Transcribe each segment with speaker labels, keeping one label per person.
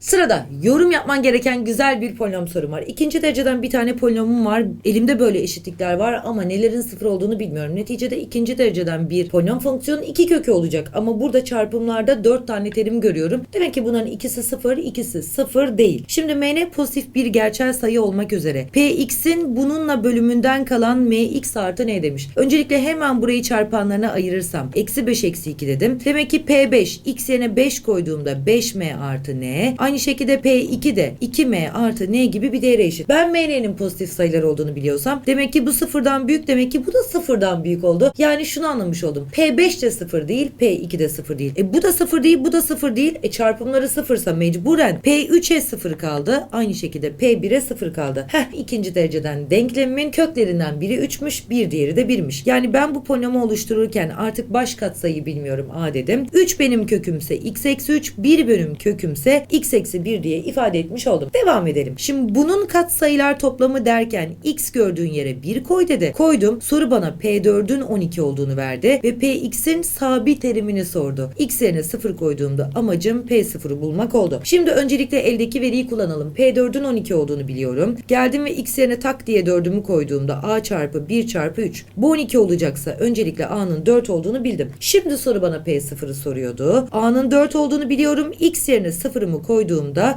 Speaker 1: Sırada yorum yapman gereken güzel bir polinom sorum var. İkinci dereceden bir tane polinomum var. Elimde böyle eşitlikler var ama nelerin sıfır olduğunu bilmiyorum. Neticede ikinci dereceden bir polinom fonksiyonun iki kökü olacak. Ama burada çarpımlarda dört tane terim görüyorum. Demek ki bunların ikisi sıfır, ikisi sıfır değil. Şimdi mn pozitif bir gerçel sayı olmak üzere. px'in bununla bölümünden kalan mx artı ne demiş. Öncelikle hemen burayı çarpanlarına ayırırsam. Eksi 5 eksi 2 dedim. Demek ki p5 x yerine 5 koyduğumda 5m artı n. Aynı şekilde P2 de 2M artı N gibi bir değere eşit. Ben MN'nin pozitif sayılar olduğunu biliyorsam demek ki bu sıfırdan büyük demek ki bu da sıfırdan büyük oldu. Yani şunu anlamış oldum. P5 de sıfır değil P2 de sıfır değil. E bu da sıfır değil bu da sıfır değil. E çarpımları sıfırsa mecburen P3'e sıfır kaldı. Aynı şekilde P1'e sıfır kaldı. Heh ikinci dereceden denklemimin köklerinden biri 3'müş bir diğeri de 1'miş. Yani ben bu polinomu oluştururken artık baş katsayı bilmiyorum A dedim. 3 benim kökümse x eksi 3 1 benim kökümse x eksi 1 diye ifade etmiş oldum. Devam edelim. Şimdi bunun katsayılar toplamı derken x gördüğün yere 1 koy dedi. Koydum. Soru bana P4'ün 12 olduğunu verdi ve Px'in sabit terimini sordu. X yerine 0 koyduğumda amacım P0'ı bulmak oldu. Şimdi öncelikle eldeki veriyi kullanalım. P4'ün 12 olduğunu biliyorum. Geldim ve x yerine tak diye 4'ümü koyduğumda a çarpı 1 çarpı 3. Bu 12 olacaksa öncelikle a'nın 4 olduğunu bildim. Şimdi soru bana P0'ı soruyordu. a'nın 4 olduğunu biliyorum. x yerine 0'ımı koyduğumda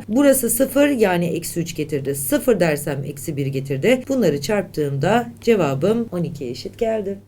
Speaker 1: burası 0 yani eksi 3 getirdi. 0 dersem eksi 1 getirdi. Bunları çarptığımda cevabım 12'ye eşit geldi.